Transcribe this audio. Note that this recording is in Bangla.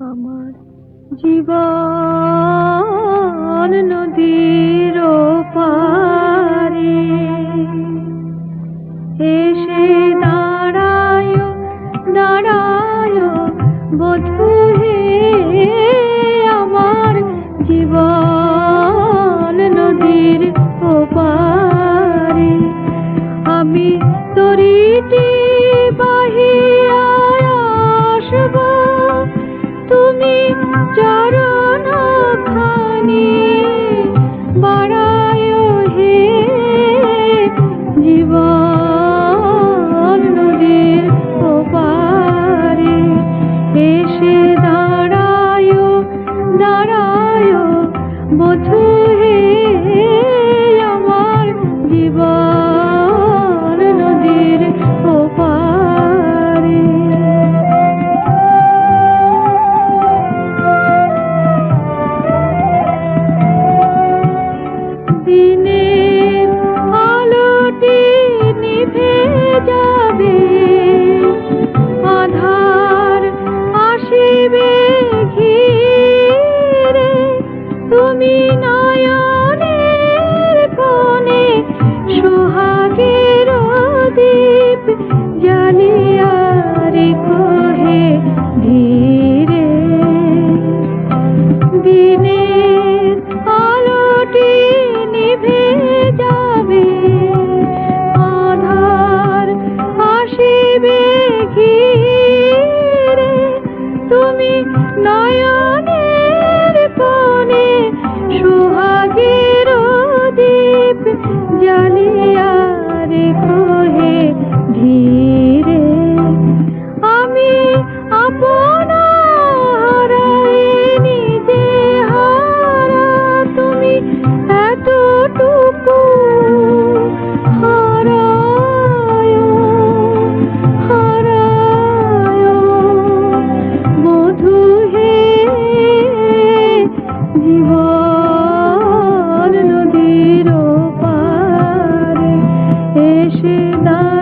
আমার জীবন নদীর পারে এসে দাঁড়ায় দাঁড়ায় বধু এসে